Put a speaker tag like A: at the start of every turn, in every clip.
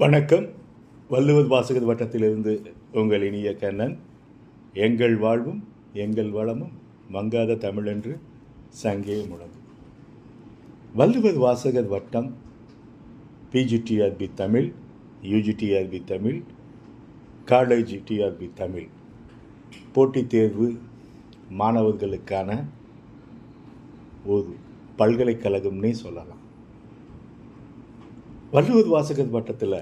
A: வணக்கம். வள்ளுவர் வாசகர் வட்டத்திலிருந்து உங்கள் இனிய கண்ணன் எங்கள் வாழ்வும் எங்கள் வளமும் மங்காத தமிழென்று சங்கே முழங்கும். வள்ளுவர் வாசகர் வட்டம் PGTRB Tamil UGTRB Tamil college TRB Tamil. போட்டித் தேர்வு மாணவர்களுக்கான ஒரு பல்கலைக்கழகம்னே சொல்லலாம். வள்ளுவர் வாசகர் வட்டத்தில்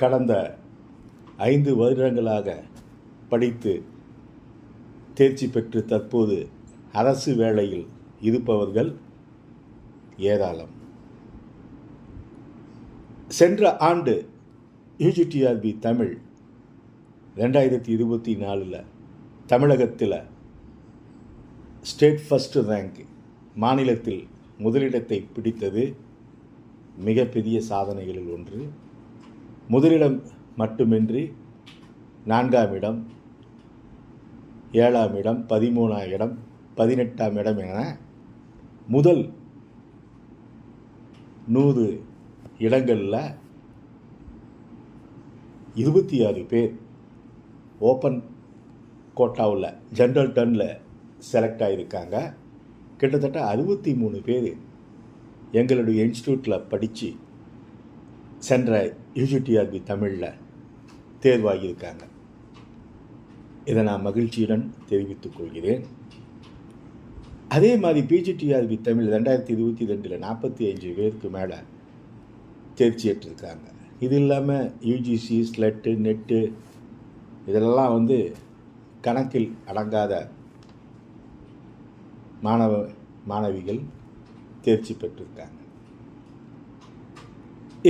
A: கடந்த ஐந்து வருடங்களாக படித்து தேர்ச்சி பெற்று தற்போது அரசு வேலையில் இருப்பவர்கள் ஏராளம். சென்ற ஆண்டு யூஜிடிஆர்பி தமிழ் ரெண்டாயிரத்தி இருபத்தி நாலில் தமிழகத்தில் ஸ்டேட் ஃபஸ்ட் ரேங்க் மாநிலத்தில் முதலிடத்தை பிடித்தது. மிகப்பெரிய சாதனைகளில் ஒன்று. முதலிடம் மட்டுமின்றி நான்காம் இடம் ஏழாம் இடம் பதிமூணாம் இடம் பதினெட்டாம் இடம் என முதல் நூறு இடங்களில் இருபத்தி ஆறு பேர் ஓப்பன் கோட்டாவில் ஜென்ரல் டர்னில் செலக்ட் ஆகியிருக்காங்க கிட்டத்தட்ட அறுபத்தி மூணு பேர் எங்களுடைய இன்ஸ்டியூட்டில் படித்து சென்ற யூஜிடிஆர்பி தமிழில் தேர்வாகியிருக்காங்க. இதை நான் மகிழ்ச்சியுடன் தெரிவித்துக் கொள்கிறேன். அதே மாதிரி பிஜிடிஆர்பி தமிழ் ரெண்டாயிரத்தி இருபத்தி ரெண்டில் நாற்பத்தி அஞ்சு பேருக்கு மேலே தேர்ச்சி ஏற்றிருக்காங்க. இது இல்லாமல் யூஜிசி ஸ்லெட்டு நெட்டு இதெல்லாம் வந்து கணக்கில் அடங்காத மாணவ மாணவிகள் தேர்ச்சி பெற்றிருக்காங்க.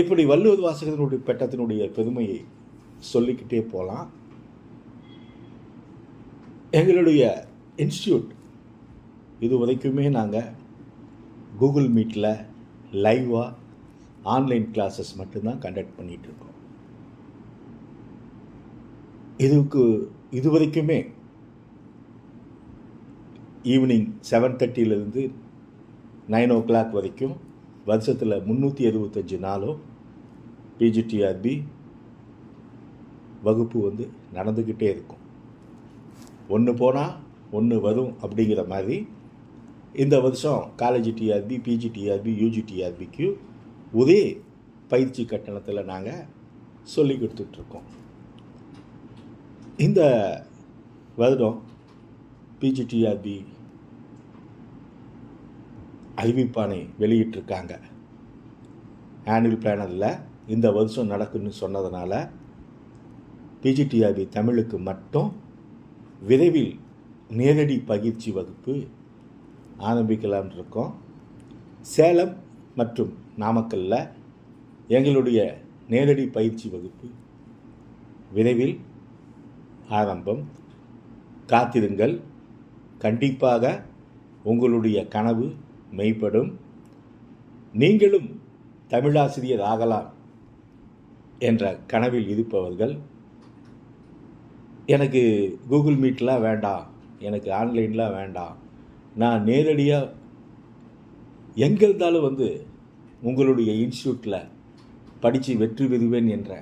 A: இப்படி வள்ளுவர் வாசகத்தினுடைய பெட்டத்தினுடைய பெருமையை சொல்லிக்கிட்டே போகலாம் எங்களுடைய இன்ஸ்டியூட் இது வரைக்குமே நாங்கள் கூகுள் மீட்டில் லைவாக ஆன்லைன் கிளாஸஸ் மட்டும்தான் கண்டக்ட் பண்ணிகிட்ருக்கோம் இதுக்கு இது வரைக்குமே ஈவினிங் செவன் தேர்ட்டியிலேருந்து நைன் ஓ கிளாக் வரைக்கும் வருஷத்தில் முந்நூற்றி எழுபத்தஞ்சு நாளும் பிஜிடிஆர்பி வகுப்பு வந்து நடந்துக்கிட்டே இருக்கும். ஒன்று போனால் ஒன்று வரும் அப்படிங்கிற மாதிரி இந்த வருஷம் காலேஜ் டிஆர்பி பிஜிடிஆர்பி யூஜிடிஆர்பிக்கு ஒரே பயிற்சி கட்டணத்தில் நாங்கள் சொல்லி கொடுத்துட்ருக்கோம் இந்த வருடம் பிஜிடிஆர்பி அறிவிப்பானை வெளியிட்டிருக்காங்க. ஆனுவல் பிளானரில் இந்த வருஷம் நடக்குன்னு சொன்னதுனால பிஜிடிஆர்பி தமிழுக்கு மட்டும் விரைவில் நேரடி பயிற்சி வகுப்பு ஆரம்பிக்கலான் இருக்கோம். சேலம் மற்றும் நாமக்கல்லில் எங்களுடைய நேரடி பயிற்சி வகுப்பு விரைவில் ஆரம்பம். காத்திருங்கள். கண்டிப்பாக உங்களுடைய கனவு மெய்ப்படும். நீங்களும் தமிழாசிரியர் ஆகலாம் என்ற கனவில் இருப்பவர்கள் எனக்கு கூகுள் மீட்லாம் வேண்டாம் எனக்கு ஆன்லைன்லாம் வேண்டாம். நான் நேரடியாக எங்கே இருந்தாலும் வந்து உங்களுடைய இன்ஸ்டியூட்டில் படித்து வெற்றி பெறுவேன் என்ற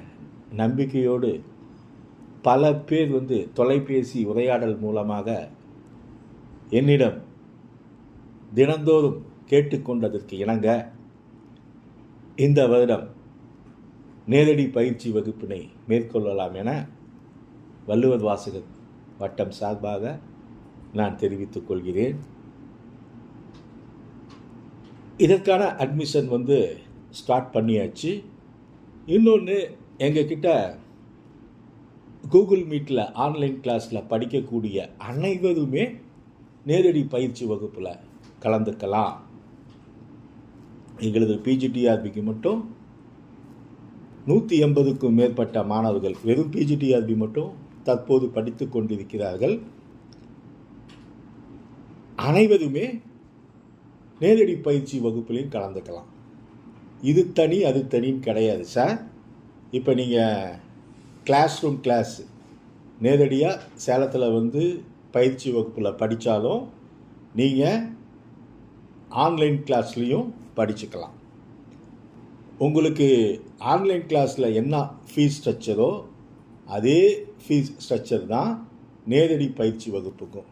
A: நம்பிக்கையோடு பல பேர் வந்து தொலைபேசி உரையாடல் மூலமாக என்னிடம் தினந்தோறும் கேட்டுக்கொண்டதற்கு இணங்க இந்த வருடம் நேரடி பயிற்சி வகுப்பினை மேற்கொள்ளலாம் என வள்ளுவர் வாசகர் வட்டம் சார்பாக நான் தெரிவித்துக் கொள்கிறேன். இதற்கான அட்மிஷன் வந்து ஸ்டார்ட் பண்ணியாச்சு. இன்னொன்று எங்ககிட்ட கூகுள் மீட்டில் ஆன்லைன் கிளாஸில் படிக்கக்கூடிய அனைவருமே நேரடி பயிற்சி வகுப்பில் கலந்துக்கலாம். எங்களது பிஜிடிஆர்பிக்கு மட்டும் நூற்றி எண்பதுக்கும் மேற்பட்ட மாணவர்கள் வெறும் பிஜிடிஆர்பி மட்டும் தற்போது படித்து கொண்டிருக்கிறார்கள். அனைவருமே நேரடி பயிற்சி வகுப்புலையும் கலந்துக்கலாம். இது தனி அது தனின்னு கிடையாது சார். இப்போ நீங்கள் கிளாஸ் ரூம் கிளாஸ் நேரடியாக சேலத்தில் வந்து பயிற்சி வகுப்பில் படித்தாலும் நீங்கள் ஆன்லைன் கிளாஸ்லேயும் படிச்சுக்கலாம். உங்களுக்கு ஆன்லைன் கிளாஸில் என்ன ஃபீஸ் ஸ்ட்ரக்சரோ அதே ஃபீஸ் ஸ்ட்ரக்சர் தான் நேரடி பயிற்சி வகுப்புக்கும்.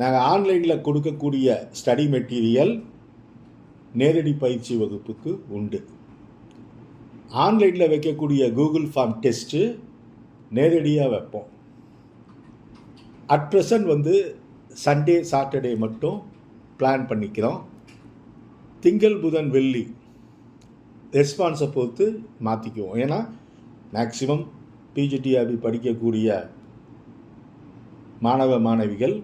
A: நாங்கள் ஆன்லைனில் கொடுக்கக்கூடிய ஸ்டடி மெட்டீரியல் நேரடி பயிற்சி வகுப்புக்கு உண்டு. ஆன்லைனில் வைக்கக்கூடிய கூகுள் ஃபார்ம் டெஸ்ட்டு நேரடியாக வைப்போம். அட் ப்ரெசன்ட் வந்து சண்டே சாட்டர்டே மட்டும் பிளான் பண்ணிக்கிறோம். திங்கள் புதன் வெள்ளி ரெஸ்பான்ஸை பொறுத்து மாற்றிக்குவோம் ஏன்னா மேக்சிமம் பிஜிடிஆர்பி படிக்கக்கூடிய மாணவ மாணவிகள்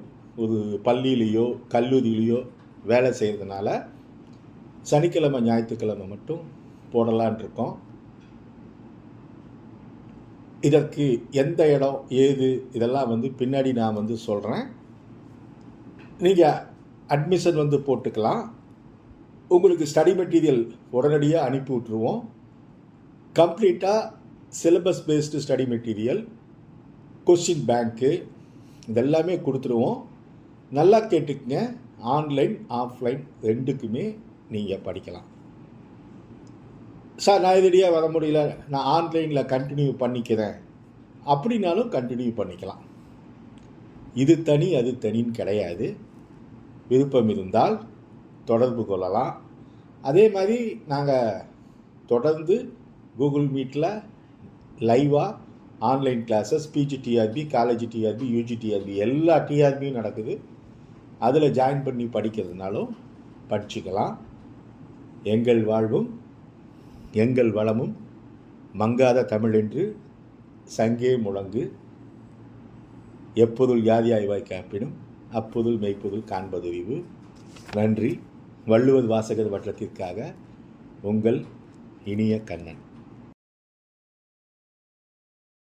A: ஒரு பள்ளியிலேயோ கல்லூரியிலேயோ வேலை செய்கிறதுனால சனிக்கிழமை ஞாயிற்றுக்கிழமை மட்டும் போடலான் இருக்கோம். இதற்கு எந்த இடம் ஏது இதெல்லாம் வந்து பின்னாடி நான் வந்து சொல்கிறேன் நீங்கள் அட்மிஷன் வந்து போட்டுக்கலாம். உங்களுக்கு ஸ்டடி மெட்டீரியல் உடனடியாக அனுப்பி விட்ருவோம் கம்ப்ளீட்டாக syllabus based study material question bank இதெல்லாமே கொடுத்துருவோம். நல்லா கேட்டுக்குங்க. ஆன்லைன் ஆஃப்லைன் ரெண்டுக்குமே நீங்கள் படிக்கலாம். சார் நான் இதடியாக வர முடியல. நான் ஆன்லைனில் கண்டினியூ பண்ணிக்கிறேன். அப்படின்னாலும் கண்டினியூ பண்ணிக்கலாம். இது தனி அது தனின்னு கிடையாது. விருப்பம் இருந்தால் தொடர்பு கொள்ளலாம். அதே மாதிரி நாங்கள் தொடர்ந்து கூகுள் மீட்டில் லைவாக online classes PG TRB college TRB UG TRB எல்லா டிஆர்பியும் நடக்குது. அதில் ஜாயின் பண்ணி படிக்கிறதுனாலும் படிச்சுக்கலாம். எங்கள் வாழ்வும் எங்கள் வளமும் மங்காத தமிழ் என்று சங்கே முழங்கு. எப்பொருள் யாதியாய்வாய் காப்பினும் அப்புதல் மெய்ப்புதல் காண்பதறிவு. நன்றி. வள்ளுவர் வாசகர் வட்டத்திற்காக உங்கள் இனிய கண்ணன்.